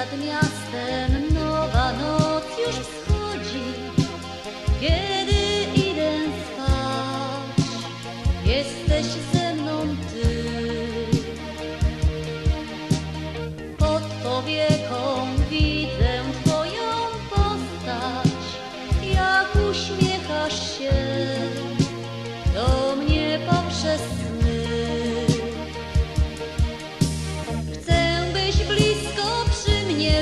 nad miastem nowa noc już wschodzi, kiedy idę spać, jesteś ze mną ty. Pod powieką widzę.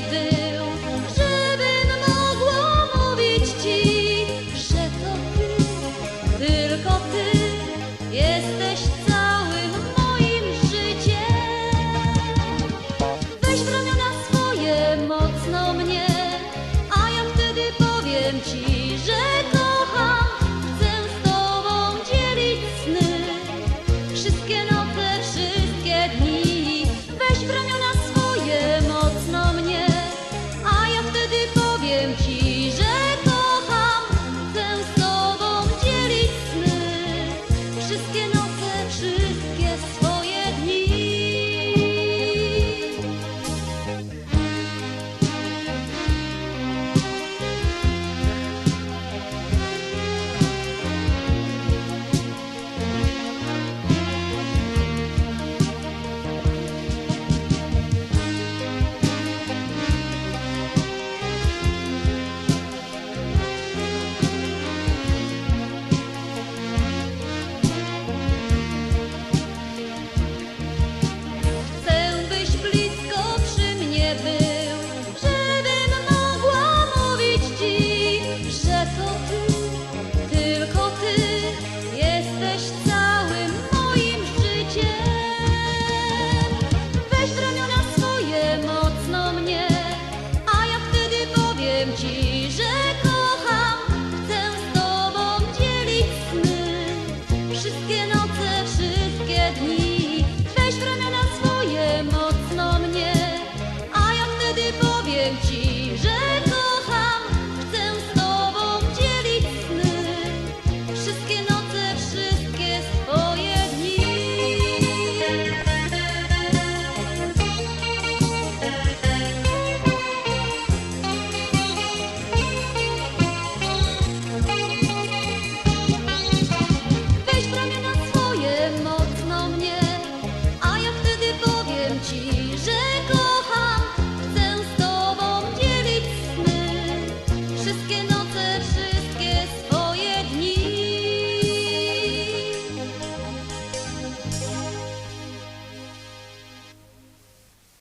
kiedy